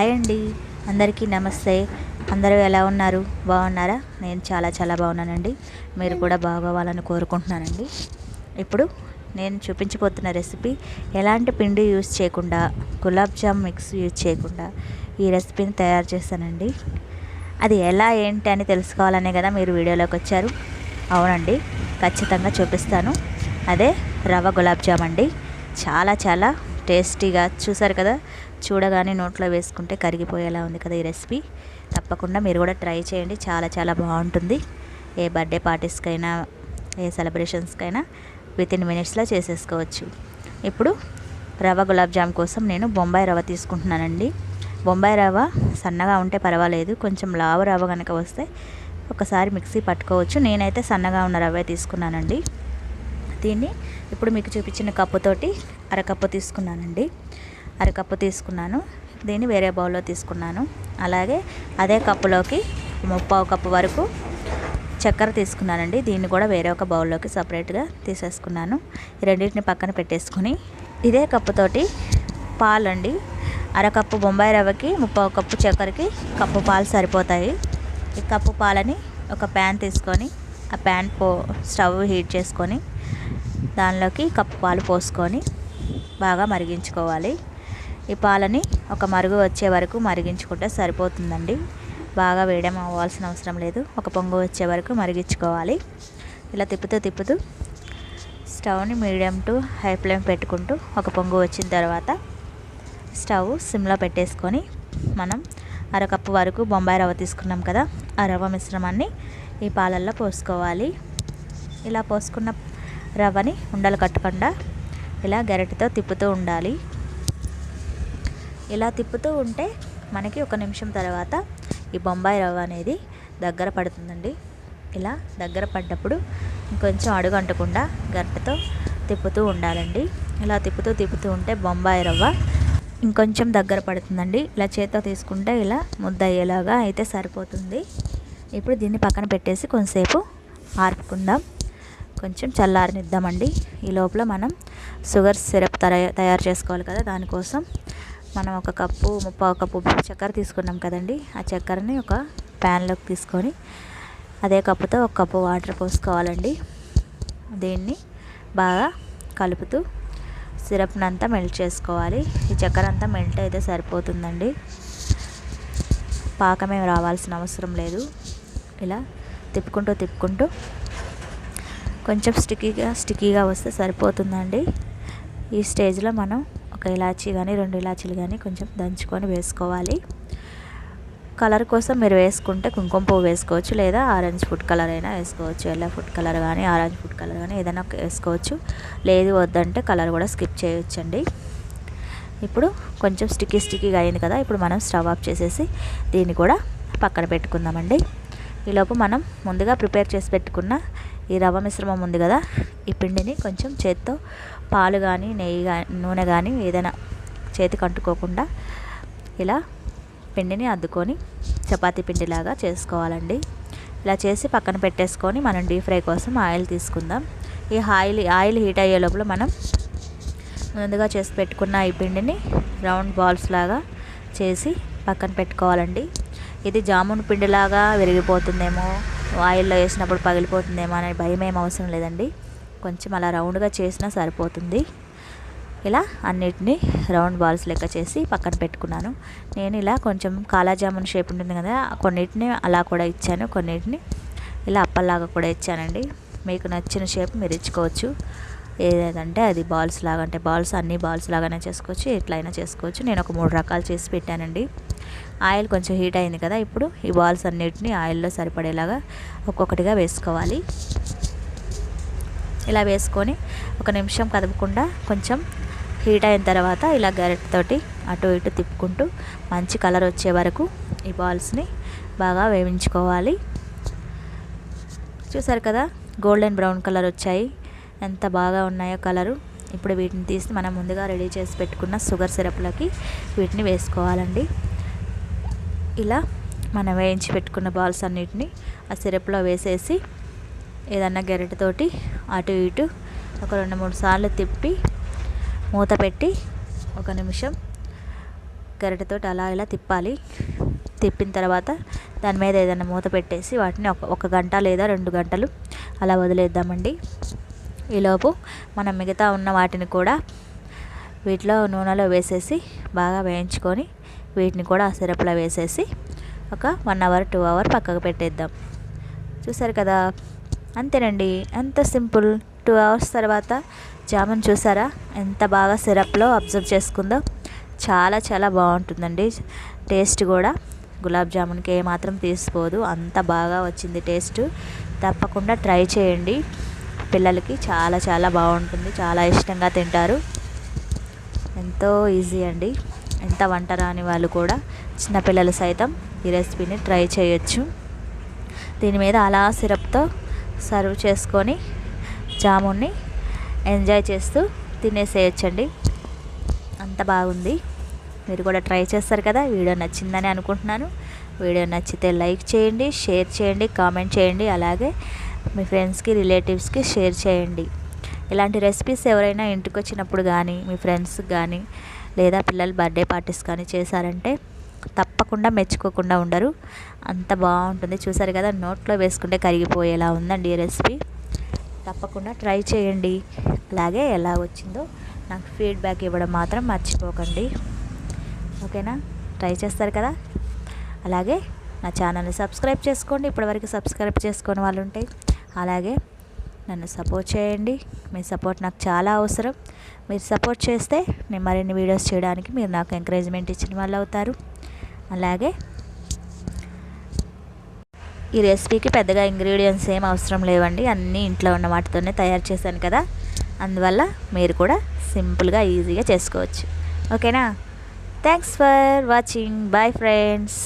Hi అండి. అందరికీ నమస్తే. అందరూ ఎలా ఉన్నారు? బాగున్నారా? నేను చాలా చాలా బాగున్నానండి. మీరు కూడా బాగోవాలని కోరుకుంటున్నానండి. ఇప్పుడు నేను చూపించబోతున్న రెసిపీ ఎలాంటి పిండి యూజ్ చేయకుండా గులాబ్ జామ్ మిక్స్ యూజ్ చేయకుండా ఈ రెసిపీని తయారు చేశానండి. అది ఎలా ఏంటి అని తెలుసుకోవాలనే కదా మీరు వీడియోలోకి వచ్చారు. అవునండి ఖచ్చితంగా చూపిస్తాను. అదే రవ్వ గులాబ్ జామ్ అండి. చాలా చాలా టేస్టీగా చూసారు కదా? చూడగానే నోట్లో వేసుకుంటే కరిగిపోయేలా ఉంది కదా ఈ రెసిపీ. తప్పకుండా మీరు కూడా ట్రై చేయండి. చాలా చాలా బాగుంటుంది. ఏ బర్త్డే పార్టీస్కైనా ఏ సెలబ్రేషన్స్కైనా విత్ ఇన్ మినిట్స్లో చేసేసుకోవచ్చు. ఇప్పుడు రవ్వ గులాబ్ జామ్ కోసం నేను బొంబాయి రవ్వ తీసుకుంటున్నానండి. బొంబాయి రవ్వ సన్నగా ఉంటే పర్వాలేదు. కొంచెం లావు రవ్వ కనుక వస్తే ఒకసారి మిక్సీ పట్టుకోవచ్చు. నేనైతే సన్నగా ఉన్న రవ్వే తీసుకున్నానండి. దీన్ని ఇప్పుడు మీకు చూపించిన కప్పుతోటి అరకప్పు తీసుకున్నానండి. అరకప్పు తీసుకున్నాను. దీన్ని వేరే బౌల్లో తీసుకున్నాను. అలాగే అదే కప్పులోకి ముప్పావు కప్పు వరకు చక్కెర తీసుకున్నానండి. దీన్ని కూడా వేరే ఒక బౌల్లోకి సపరేట్గా తీసేసుకున్నాను. ఈ రెండింటిని పక్కన పెట్టేసుకుని ఇదే కప్పుతోటి పాలండి. అరకప్పు బొంబాయి రవ్వకి ముప్పావు కప్పు చక్కెరకి కప్పు పాలు సరిపోతాయి. ఈ కప్పు పాలని ఒక ప్యాన్ తీసుకొని ఆ ప్యాన్ పో స్టవ్ హీట్ చేసుకొని దానిలోకి కప్పు పాలు పోసుకొని బాగా మరిగించుకోవాలి. ఈ పాలని ఒక మరుగు వచ్చే వరకు మరిగించుకుంటే సరిపోతుందండి. బాగా వేయడం అవ్వాల్సిన అవసరం లేదు. ఒక పొంగు వచ్చే వరకు మరిగించుకోవాలి. ఇలా తిప్పుతూ తిప్పుతూ స్టవ్ని మీడియం టు హై ఫ్లేమ్ పెట్టుకుంటూ ఒక పొంగు వచ్చిన తర్వాత స్టవ్ సిమ్లో పెట్టేసుకొని మనం అరకప్పు వరకు బొంబాయి రవ్వ తీసుకున్నాం కదా ఆ రవ్వ మిశ్రమాన్ని ఈ పాలల్లో పోసుకోవాలి. ఇలా పోసుకున్న రవ్వని ఉండలు కట్టకుండా ఇలా గరిటతో తిప్పుతూ ఉండాలి. ఇలా తిప్పుతూ ఉంటే మనకి ఒక నిమిషం తర్వాత ఈ బొంబాయి రవ్వ అనేది దగ్గర పడుతుందండి. ఇలా దగ్గర పడ్డప్పుడు ఇంకొంచెం అడుగు అంటకుండా తిప్పుతూ ఉండాలండి. ఇలా తిప్పుతూ తిప్పుతూ ఉంటే బొంబాయి రవ్వ ఇంకొంచెం దగ్గర పడుతుందండి. ఇలా చేత్తో తీసుకుంటే ఇలా ముద్ద అయ్యేలాగా అయితే సరిపోతుంది. ఇప్పుడు దీన్ని పక్కన పెట్టేసి కొంతసేపు ఆర్పుకుందాం. కొంచెం చల్లారనిద్దామండి. ఈ లోపల మనం షుగర్ సిరప్ తయారు చేసుకోవాలి కదా దానికోసం. మనం ఒక కప్పు ముప్పావు కప్పు చక్కెర తీసుకున్నాం కదండి. ఆ చక్కెరని ఒక ప్యాన్లోకి తీసుకొని అదే కప్పుతో ఒక కప్పు వాటర్ పోసుకోవాలండి. దీన్ని బాగా కలుపుతూ సిరప్ని అంతా మెల్ట్ చేసుకోవాలి. ఈ చక్కెర అంతా మెల్ట్ అయితే సరిపోతుందండి. పాకమేం రావాల్సిన అవసరం లేదు. ఇలా తిప్పుకుంటూ తిప్పుకుంటూ కొంచెం స్టిక్కీగా స్టిక్కీగా వస్తే సరిపోతుందండి. ఈ స్టేజ్లో మనం ఒక ఇలాచీ కానీ రెండు ఇలాచీలు కానీ కొంచెం దంచుకొని వేసుకోవాలి. కలర్ కోసం మీరు వేసుకుంటే కుంకుమ పువ్వు వేసుకోవచ్చు లేదా ఆరెంజ్ ఫుడ్ కలర్ అయినా వేసుకోవచ్చు. ఎల్లో ఫుడ్ కలర్ కానీ ఆరెంజ్ ఫుడ్ కలర్ కానీ ఏదైనా వేసుకోవచ్చు. లేదు వద్దంటే కలర్ కూడా స్కిప్ చేయొచ్చండి. ఇప్పుడు కొంచెం స్టిక్కీ స్టిక్కీగా అయింది కదా ఇప్పుడు మనం స్టవ్ ఆఫ్ చేసేసి దీన్ని కూడా పక్కన పెట్టుకుందామండి. ఈలోపు మనం ముందుగా ప్రిపేర్ చేసి పెట్టుకున్న ఈ రవ్వ మిశ్రమం ఉంది కదా ఈ పిండిని కొంచెం చేత్తో పాలు కానీ నెయ్యి కానీ నూనె కానీ ఏదైనా చేతికి అంటుకోకుండా ఇలా పిండిని అద్దుకొని చపాతీ పిండిలాగా చేసుకోవాలండి. ఇలా చేసి పక్కన పెట్టేసుకొని మనం డీప్ ఫ్రై కోసం ఆయిల్ తీసుకుందాం. ఈ ఆయిల్ ఆయిల్ హీట్ అయ్యే లోపల మనం ముందుగా చేసి పెట్టుకున్న ఈ పిండిని రౌండ్ బాల్స్ లాగా చేసి పక్కన పెట్టుకోవాలండి. ఇది జామున్ పిండిలాగా విరిగిపోతుందేమో ఆయిల్లో వేసినప్పుడు పగిలిపోతుందేమో అనే భయం ఏం అవసరం లేదండి. కొంచెం అలా రౌండ్గా చేసినా సరిపోతుంది. ఇలా అన్నిటినీ రౌండ్ బాల్స్ లెక్క చేసి పక్కన పెట్టుకున్నాను. నేను ఇలా కొంచెం కాలాజామున్ షేప్ ఉంటుంది కదా కొన్నిటిని అలా కూడా ఇచ్చాను. కొన్నిటిని ఇలా అప్పల్లాగా కూడా ఇచ్చానండి. మీకు నచ్చిన షేప్ మీరు ఇచ్చుకోవచ్చు. ఏదంటే అది బాల్స్ లాగా అంటే బాల్స్ అన్ని బాల్స్ లాగానే చేసుకోవచ్చు. ఎట్లయినా చేసుకోవచ్చు. నేను ఒక మూడు రకాలు చేసి పెట్టానండి. ఆయిల్ కొంచెం హీట్ అయింది కదా ఇప్పుడు ఈ బాల్స్ అన్నిటిని ఆయిల్లో సరిపడేలాగా ఒక్కొక్కటిగా వేసుకోవాలి. ఇలా వేసుకొని ఒక నిమిషం కదపకుండా కొంచెం హీట్ అయిన తర్వాత ఇలా గరిటతోటి అటు ఇటు తిప్పుకుంటూ మంచి కలర్ వచ్చే వరకు ఈ బాల్స్ని బాగా వేయించుకోవాలి. చూసారు కదా గోల్డెన్ బ్రౌన్ కలర్ వచ్చాయి. ఎంత బాగా ఉన్నాయో కలరు. ఇప్పుడు వీటిని తీసి మనం ముందుగా రెడీ చేసి పెట్టుకున్న షుగర్ సిరప్లోకి వీటిని వేసుకోవాలండి. ఇలా మనం వేయించి పెట్టుకున్న బాల్స్ అన్నిటిని ఆ సిరప్లో వేసేసి ఏదన్నా గరిటెతోటి అటు ఇటు ఒక రెండు మూడు సార్లు తిప్పి మూత పెట్టి ఒక నిమిషం గరిటెతో అలా ఇలా తిప్పాలి. తిప్పిన తర్వాత దాని మీద ఏదైనా మూత పెట్టేసి వాటిని ఒక ఒక గంట లేదా రెండు గంటలు అలా వదిలేద్దామండి. ఈలోపు మనం మిగతా ఉన్న వాటిని కూడా వీటిలో నూనెలో వేసేసి బాగా వేయించుకొని వీటిని కూడా ఆ సిరప్లో వేసేసి ఒక వన్ అవర్ టూ అవర్ పక్కకు పెట్టేద్దాం. చూసారు కదా? అంతేనండి. ఎంత సింపుల్. టూ అవర్స్ తర్వాత జామున్ చూసారా? ఎంత బాగా సిరప్లో అబ్జర్వ్ చేసుకుందో చాలా చాలా బాగుంటుందండి. టేస్ట్ కూడా. గులాబ్ జామున్కి ఏమాత్రం తీసిపోదు అంత బాగా వచ్చింది టేస్ట్. తప్పకుండా ట్రై చేయండి. పిల్లలకి చాలా చాలా బాగుంటుంది. చాలా ఇష్టంగా తింటారు. ఎంతో ఈజీ అండి. ఎంత వంట రాని వాళ్ళు కూడా చిన్నపిల్లలు సైతం ఈ రెసిపీని ట్రై చేయొచ్చు. దీని మీద అలా సిరప్తో సర్వ్ చేసుకొని జామున్ని ఎంజాయ్ చేస్తూ తినేసేయచ్చండి. అంత బాగుంది. మీరు కూడా ట్రై చేస్తారు కదా వీడియో నచ్చిందని అనుకుంటున్నాను. వీడియో నచ్చితే లైక్ చేయండి షేర్ చేయండి కామెంట్ చేయండి అలాగే మీ ఫ్రెండ్స్కి రిలేటివ్స్కి షేర్ చేయండి. ఇలాంటి రెసిపీస్ ఎవరైనా ఇంటికి వచ్చినప్పుడు కానీ మీ ఫ్రెండ్స్కి కానీ లేదా పిల్లలు బర్త్డే పార్టీస్ కానీ చేశారంటే తప్పకుండా మెచ్చుకోకుండా ఉండరు. అంత బాగుంటుంది. చూసారు కదా నోట్లో వేసుకుంటే కరిగిపోయేలా ఉందండి ఈ రెసిపీ. తప్పకుండా ట్రై చేయండి. అలాగే ఎలా వచ్చిందో నాకు ఫీడ్బ్యాక్ ఇవ్వడం మాత్రం మర్చిపోకండి. ఓకేనా? ట్రై చేస్తారు కదా? అలాగే నా ఛానల్ని సబ్స్క్రైబ్ చేసుకోండి. ఇప్పటివరకు సబ్స్క్రైబ్ చేసుకొని వాళ్ళు ఉంటే అలాగే నన్ను సపోర్ట్ చేయండి. మీ సపోర్ట్ నాకు చాలా అవసరం. మీరు సపోర్ట్ చేస్తే నేను మరిన్ని వీడియోస్ చేయడానికి మీరు నాకు ఎంకరేజ్మెంట్ ఇచ్చిన వాళ్ళు అవుతారు. అలాగే ఈ రెసిపీకి పెద్దగా ఇంగ్రీడియంట్స్ ఏం అవసరం లేవండి. అన్నీ ఇంట్లో ఉన్న వాటితోనే తయారు చేశాను కదా. అందువల్ల మీరు కూడా సింపుల్గా ఈజీగా చేసుకోవచ్చు. ఓకేనా? Thanks for watching. Bye friends.